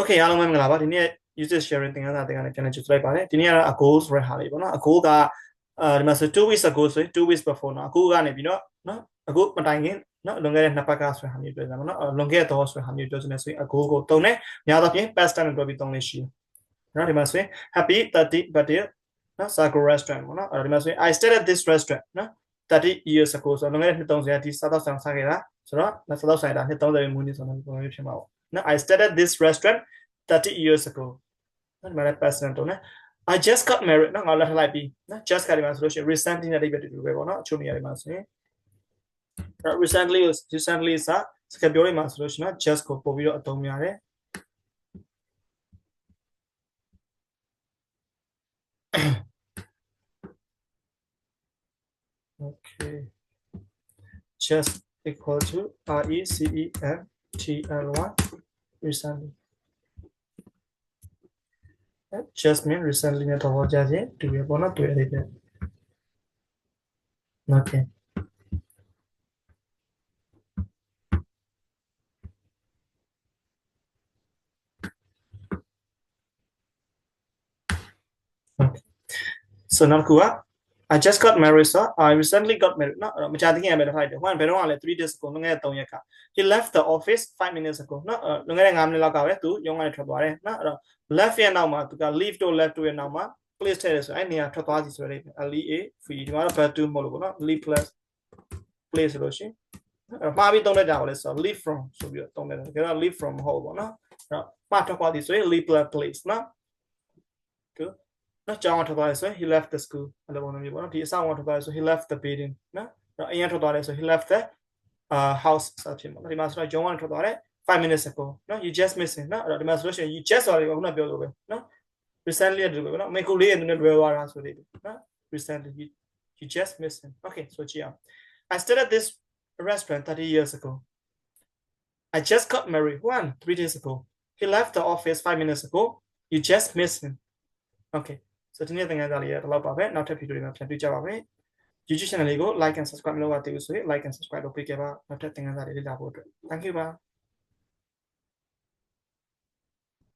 Okay အားလုံးပဲမင်္ဂလာပါဒီနေ့ user sharing သင်ခန်းစာတင်ကနေပြန်လည်ကြိုဆိုလိုက်ပါတယ်ဒီနေ့ကတော့ a goal ဆိုတဲ့ဟာလေးပေါ့နော် a goal ကအဲဒီမှာဆို2 weeks ago ဆိုရင်2 weeks before နော် a goal ကနေပြီးတော့နော် a goal မတိုင်ခင်နော်လွန်ခဲ့တဲ့နှစ်ပတ်ကဆိုတဲ့ဟာမျိုးပြောကြမှာနော်လွန်ခဲ့တော့ဆိုတဲ့ဟာမျိုးပြောချင်တယ်ဆိုရင် a goal ကိုတုံးတယ်များသောဖြင့် past tense နဲ့တွဲပြီးတုံးလေးရှိတယ်နော်ဒီမှာဆိုရင် happy 30 birthday နော် Sakura restaurant ပေါ့နော်အဲဒီမှာဆိုရင် I stayed at this restaurant နော်30 years ago ဆိုတော့လွန်ခဲ့တဲ့နှစ်30ဒီစားတော့ဆောင်စားခဲ့တာဆိုတော့စားတော့ဆိုင်တာနှစ်30မူနှစ်ဆိုတော့ပုံမျိုးဖြစ်မှာပေါ့ နော် I stayed at this restaurant 30 years ago နော်ဒီမှာလည်း person တုံးနော် I just got married နော်ငါလက်ထပ်လိုက်ပြီနော် just ကဒီမှာဆိုလို့ရှိရင် recently နဲ့အိပ်ပဲတူတူပဲပေါ့နော်အချို့နေရာတွေမှာဆိုရင် recently recently စာစကားပြောလိုက်မှာဆိုလို့ရှိရင် just ကိုပို့ပြီးတော့အသုံးများတယ် Okay. Just equal to R E C E N T L Y recently. Just mean recently met Jaje to be upon a to it. Okay. So now what? I just got married sir I recently got married နော်မကြာသေးခင်ကပဲတစ်ဖိုက်တယ်ဟိုကဘယ်တော့မှလည်း3 days ကိုလွန်ခဲ့တဲ့3ရက်က he left the office 5 minutes ago နော်လွန်ခဲ့တဲ့5မိနစ်လောက်ကပဲသူရုံးကနေထွက်သွားတယ်နော်အဲ့တော့ left ရဲ့နောက်မှာသူက leave to left to ရဲ့နောက်မှာ place ထည့်တယ်ဆိုအဲ့နေရာထွက်သွားစီဆိုတဲ့ LEA free ဒီမှာတော့ verb to မဟုတ်လို့ပေါ့နော် leave plus place ဆိုလို့ရှိရင်အဲ့မှာပြီးသုံးတဲ့ကြာပါလဲဆိုတော့ leave from ဆိုပြီးတော့သုံးတယ်ဒါက leave from မဟုတ်ပေါ့နော်အဲ့တော့မှာထွက်သွားစီဆိုရင် leave plus place နော် good နော်ကျောင်းကထွက်သွားတယ်ဆိုရင် he left the school အဲ့လိုပုံစံမျိုးပေါ့နော်ဒီအဆောင်ကထွက်သွားတယ်ဆို he left the building နော်အဲ့အရင်ထွက်သွားတယ်ဆို he left the uh house ဆိုဖြစ်မှာနော်ဒီမှာဆိုတော့ကျောင်းကထွက်သွားတယ်5 minutes ago နော် you just missing နော်အဲ့တော့ဒီမှာဆိုလို့ရှိရင် you just ဆိုတာကခုနပြောလို့ပဲနော် recently တူပဲနော်မေကူလေးရဲ့နည်းနည်းလွယ်သွားတာဆိုသေးတယ်နော် recently you, you just missing okay ဆိုကြည့်အောင် I stayed at this restaurant 30 years ago I just got married one 3 days ago he left the office 5 minutes ago you just missed him okay ဆိုတော့ဒီနေ့သင်ခန်းစာလေးရတော့ပါပဲနောက်ထပ်ဗီဒီယိုတွေမှာပြန်တွေ့ကြပါမယ် YouTube channel လေးကို like and subscribe လုပ်ရသေးဘူးဆိုရင် like and subscribe လုပ်ပေးခဲ့ပါနောက်ထပ်သင်ခန်းစာတွေလေ့လာဖို့အတွက် thank you ပါ